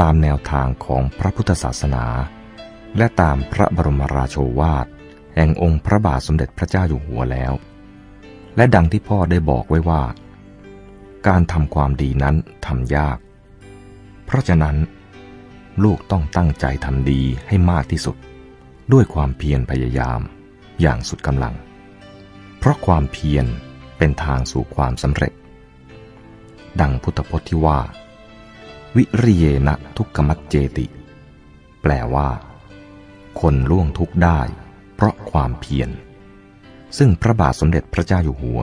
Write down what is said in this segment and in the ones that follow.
ตามแนวทางของพระพุทธศาสนา และตามพระบรมราโชวาท แห่งองค์พระบาทสมเด็จพระเจ้าอยู่หัวแล้ว และดังที่พ่อได้บอกไว้ว่า การทำความดีนั้นทำยาก เพราะฉะนั้น ลูกต้องตั้งใจทำดีให้มากที่สุด ด้วยความเพียรพยายามอย่างสุดกำลัง เพราะความเพียรเป็นทางสู่ความสำเร็จ ดังพุทธพจน์ที่ว่า วิริเยนะทุกขมัจเจติ แปลว่า คนล่วงทุกข์ได้ เพราะความเพียร ซึ่งพระบาทสมเด็จพระเจ้าอยู่หัว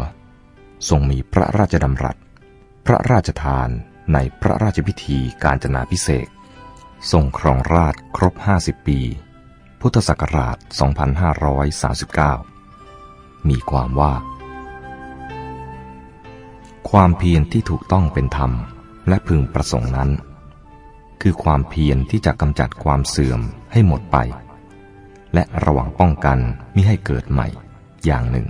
ทรงมีพระราชดำรัส พระราชทานในพระราชพิธีการจนาพิเศษทรงครองราชครบ 50 ปี พุทธศักราช 2539 มีความว่า ความเพียรที่ถูกต้องเป็นธรรม และพึงประสงค์นั้น คือความเพียรที่จะกำจัดความเสื่อมให้หมดไป และระวังป้องกันมิให้เกิดใหม่อย่างหนึ่ง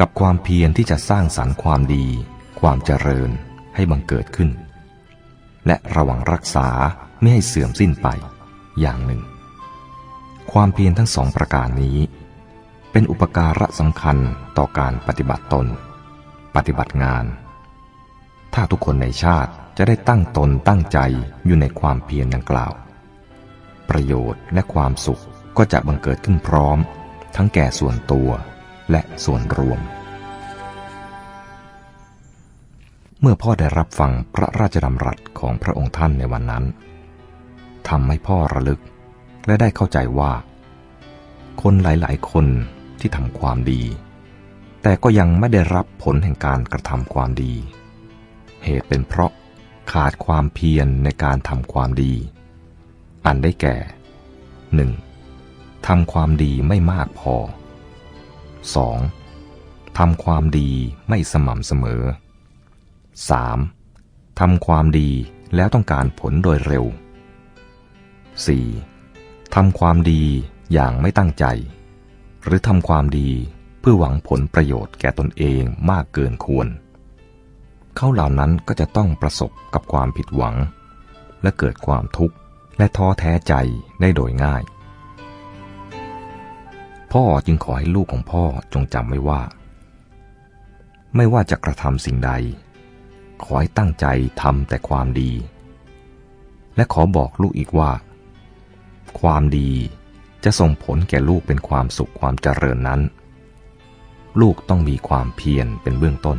กับความเพียรที่จะสร้างสรรค์ความดี ความเจริญให้บังเกิดขึ้น และระวังรักษาไม่ให้เสื่อมสิ้นไปอย่างหนึ่ง ความเพียรทั้งสองประการนี้ เป็นอุปการะสำคัญต่อการปฏิบัติตน ปฏิบัติงาน ถ้าทุกคนในชาติจะได้ตั้งตนตั้งใจอยู่ในความเพียรดังกล่าว ประโยชน์และความสุขก็จะบังเกิดขึ้นพร้อม ทั้งแก่ส่วนตัวและส่วนรวม เมื่อพ่อได้รับฟังพระราชดำรัสของพระองค์ท่านในวันนั้นทำให้พ่อระลึก และได้เข้าใจว่า คนหลายๆ คนที่ทำความดี แต่ก็ยังไม่ได้รับผลแห่งการกระทำความดี เหตุเป็นเพราะขาดความเพียรในการทำความดี อันได้แก่ 1. ทำความดีไม่มากพอ 2. ทำความดีไม่สม่ำเสมอ 3. ทำความดีแล้วต้องการผลโดยเร็ว 4. ทำความดีอย่างไม่ตั้งใจ หรือทำความดีเพื่อหวังผลประโยชน์แก่ตนเองมากเกินควร เขาเหล่านั้นก็จะต้องประสบกับความผิดหวัง และเกิดความทุกข์และท้อแท้ใจได้โดยง่าย พ่อจึงขอให้ลูกของพ่อจงจำไว้ว่า ไม่ว่าจะกระทำสิ่งใด ขอให้ตั้งใจทำแต่ความดี และขอบอกลูกอีกว่า ความดีจะส่งผลแก่ลูกเป็นความสุขความเจริญนั้น ลูกต้องมีความเพียรเป็นเบื้องต้น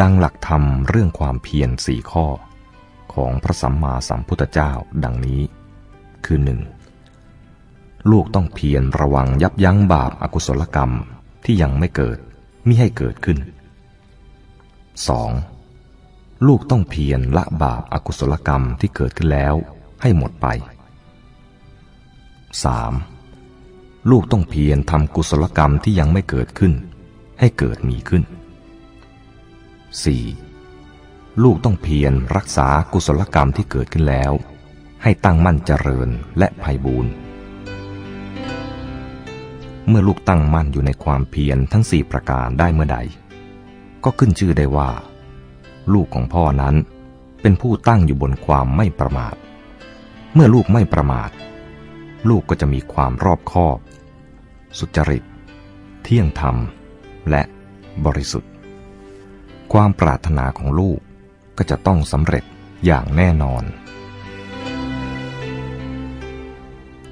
ดังหลักธรรมเรื่องความเพียรสี่ข้อ ของพระสัมมาสัมพุทธเจ้าดังนี้ คือหนึ่งลูกต้องเพียรระวังยับยั้งบาปอากุศลกรรมที่ยังไม่เกิดมิให้เกิดขึ้น 2. ลูกต้องเพียรละบาปอากุศลกรรมที่เกิดขึ้นแล้วให้หมดไป 3. ลูกต้องเพียรทำกุศลกรรมที่ยังไม่เกิดขึ้น ให้เกิดมีขึ้น 4. ลูกต้องเพียรรักษากุศลกรรมที่เกิดขึ้นแล้ว ให้ตั้งมั่นเจริญและไพ่บูรณ์เมื่อลูกตั้งมั่นอยู่ในความเพียรทั้งสี่ประการได้เมื่อใด ก็ขึ้นชื่อได้ว่า ลูกของพ่อนั้นเป็นผู้ตั้งอยู่บนความไม่ประมาท เมื่อลูกไม่ประมาท ลูกก็จะมีความรอบคอบ สุจริต เที่ยงธรรม และบริสุทธิ์ ความปรารถนาของลูกก็จะต้องสำเร็จอย่างแน่นอน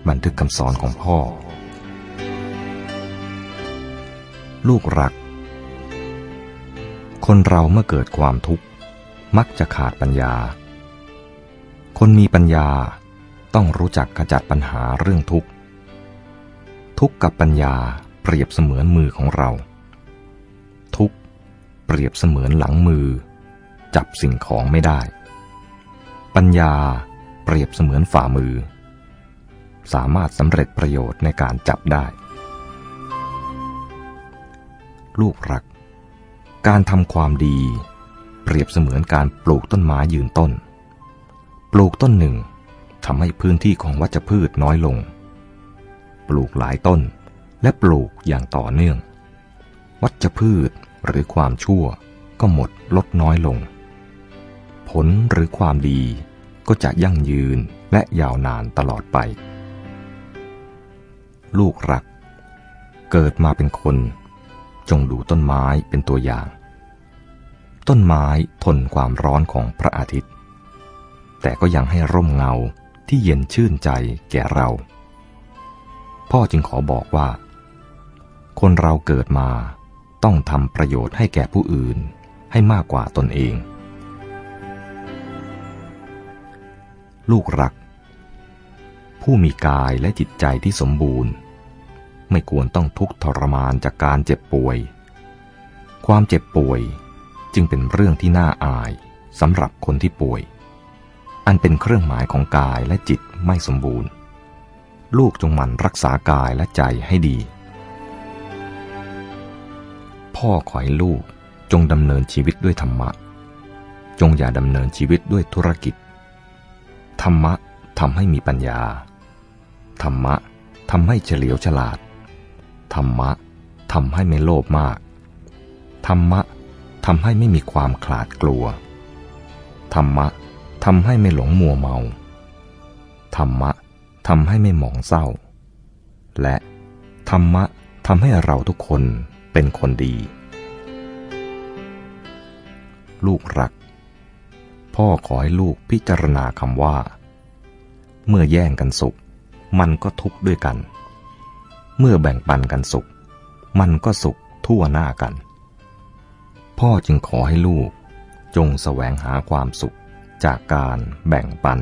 บันทึกคำสอนของพ่อ ลูกรัก คนเราเมื่อเกิดความทุกข์มักจะขาดปัญญา คนมีปัญญาต้องรู้จักขจัดปัญหาเรื่องทุกข์ ทุกข์กับปัญญาเปรียบเสมือนมือของเรา ทุกข์ เปรียบเสมือนหลังมือ จับสิ่งของไม่ได้ ปัญญาเปรียบเสมือนฝ่ามือ สามารถสำเร็จประโยชน์ในการจับได้ ลูกรัก การทำความดี เปรียบเสมือนการปลูกต้นไม้ยืนต้น ปลูกต้นหนึ่งทำให้พื้นที่ของวัชพืชน้อยลง ปลูกหลายต้นและปลูกอย่างต่อเนื่อง วัชพืช หรือความชั่วก็หมดลดน้อยลง ผลหรือความดีก็จะยั่งยืนและยาวนานตลอดไป ลูกรัก เกิดมาเป็นคน จงดูต้นไม้เป็นตัวอย่าง ต้นไม้ทนความร้อนของพระอาทิตย์ แต่ก็ยังให้ร่มเงาที่เย็นชื่นใจแก่เรา พ่อจึงขอบอกว่า คนเราเกิดมา ต้องทำประโยชน์ให้แก่ผู้อื่นให้มากกว่าตนเอง ลูกรัก ผู้มีกายและจิตใจที่สมบูรณ์ ไม่ควรต้องทุกข์ทรมานจากการเจ็บป่วย ความเจ็บป่วยจึงเป็นเรื่องที่น่าอายสำหรับคนที่ป่วย อันเป็นเครื่องหมายของกายและจิตไม่สมบูรณ์ ลูกจงหมั่นรักษากายและใจให้ดี พ่อขอให้ลูกจงดำเนินชีวิตด้วยธรรมะ จงอย่าดำเนินชีวิตด้วยธุรกิจ ธรรมะทำให้มีปัญญา ธรรมะทำให้เฉลียวฉลาด ธรรมะทำให้ไม่โลภมาก ธรรมะทำให้ไม่มีความขลาดกลัว ธรรมะทำให้ไม่หลงมัวเมา ธรรมะทำให้ไม่หมองเศร้า และธรรมะทำให้เราทุกคน เป็นคนดี ลูกรัก พ่อขอให้ลูกพิจารณาคำว่า เมื่อแย่งกันสุข มันก็ทุกข์ด้วยกัน เมื่อแบ่งปันกันสุข มันก็สุขทั่วหน้ากัน พ่อจึงขอให้ลูกจงแสวงหาความสุขจากการแบ่งปัน